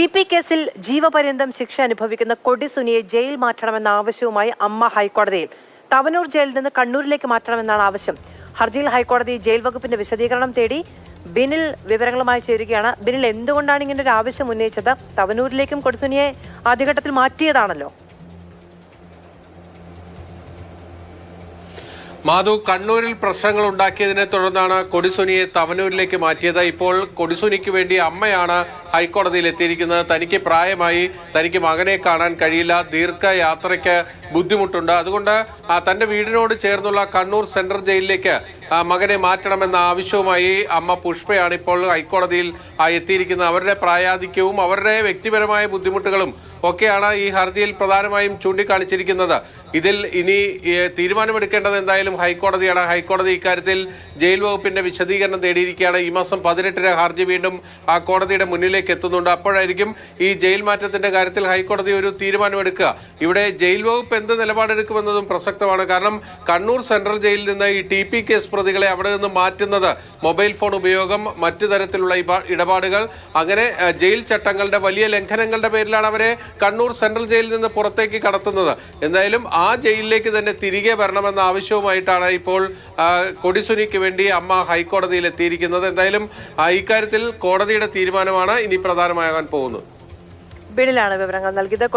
T P കേസിൽ ജീവപര്യന്തം ശിക്ഷ അനുഭവിക്കുന്ന കൊടി സുനിയെ ജയിൽ മാറ്റണമെന്ന ആവശ്യവുമായി അമ്മ ഹൈക്കോടതിയിൽ. തവനൂർ ജയിലിൽ നിന്ന് കണ്ണൂരിലേക്ക് മാറ്റണമെന്നാണ് ആവശ്യം. ഹർജിയിൽ ഹൈക്കോടതി ജയിൽ വകുപ്പിന്റെ വിശദീകരണം തേടി ബിനിൽ വിവരങ്ങളുമായി ചേരുകയാണ്. ബിനിൽ എന്തുകൊണ്ടാണ് ഇങ്ങനെ ഒരു ആവശ്യം ഉന്നയിച്ചത്? തവനൂരിലേക്കും കൊടിസുനിയെ ആദ്യഘട്ടത്തിൽ മാറ്റിയതാണല്ലോ. മാധു കണ്ണൂരിൽ പ്രശ്നങ്ങൾ ഉണ്ടാക്കിയതിനെ തുടർന്നാണ് കൊടിസുനിയെ തവനൂരിലേക്ക് മാറ്റിയത്. ഇപ്പോൾ കൊടിസുനിക്ക് വേണ്ടി അമ്മയാണ് ഹൈക്കോടതിയിൽ എത്തിയിരിക്കുന്നത്. തനിക്ക് പ്രായമായി തനിക്ക് മകനെ കാണാൻ കഴിയില്ല. ദീർഘയാത്രയ്ക്ക് ബുദ്ധിമുട്ടുണ്ട്. അതുകൊണ്ട് തന്റെ വീടിനോട് ചേർന്നുള്ള കണ്ണൂർ സെൻട്രൽ ജയിലിലേക്ക് മകനെ മാറ്റണമെന്ന ആവശ്യവുമായി അമ്മ പുഷ്പയാണ് ഇപ്പോൾ ഹൈക്കോടതിയിൽ എത്തിയിരിക്കുന്നത്. അവരുടെ പ്രായാധിക്യവും അവരുടെ വ്യക്തിപരമായ ബുദ്ധിമുട്ടുകളും ഒക്കെയാണ് ഈ ഹർജിയിൽ പ്രധാനമായും ചൂണ്ടിക്കാണിച്ചിരിക്കുന്നത്. ഇതിൽ ഇനി തീരുമാനമെടുക്കേണ്ടത് എന്തായാലും ഹൈക്കോടതിയാണ്. ഹൈക്കോടതി ഇക്കാര്യത്തിൽ ജയിൽ വകുപ്പിന്റെ വിശദീകരണം തേടിയിരിക്കുകയാണ്. ഈ മാസം പതിനെട്ടിന് ഹർജി വീണ്ടും ആ കോടതിയുടെ മുന്നിലേക്ക് എത്തുന്നുണ്ട്. അപ്പോഴായിരിക്കും ഈ ജയിൽ മാറ്റത്തിന്റെ കാര്യത്തിൽ ഹൈക്കോടതി ഒരു തീരുമാനമെടുക്കുക. ഇവിടെ ജയിൽ വകുപ്പ് എന്ത് നിലപാടെടുക്കുമെന്നതും പ്രസക്തമാണ്. കാരണം കണ്ണൂർ സെൻട്രൽ ജയിലിൽ നിന്ന് ഈ ടി കേസ് പ്രതികളെ അവിടെ നിന്ന് മാറ്റുന്നത് മൊബൈൽ ഫോൺ ഉപയോഗം മറ്റു തരത്തിലുള്ള ഇടപാടുകൾ. അങ്ങനെ ജയിൽ ചട്ടങ്ങളുടെ വലിയ ലംഘനങ്ങളുടെ പേരിലാണ് അവരെ കണ്ണൂർ സെൻട്രൽ ജയിലിൽ നിന്ന് പുറത്തേക്ക് കടത്തുന്നത്. എന്തായാലും ആ ജയിലിലേക്ക് തന്നെ തിരികെ വരണമെന്ന ആവശ്യവുമായിട്ടാണ് ഇപ്പോൾ കൊടിസുനിക്ക് വേണ്ടി അമ്മ ഹൈക്കോടതിയിൽ എത്തിയിരിക്കുന്നത്. എന്തായാലും ഇക്കാര്യത്തിൽ കോടതിയുടെ തീരുമാനമാണ് ഇനി പ്രധാനമാകാൻ പോകുന്നത്. ബിനിലാണ് വിവരങ്ങൾ നൽകിയത്.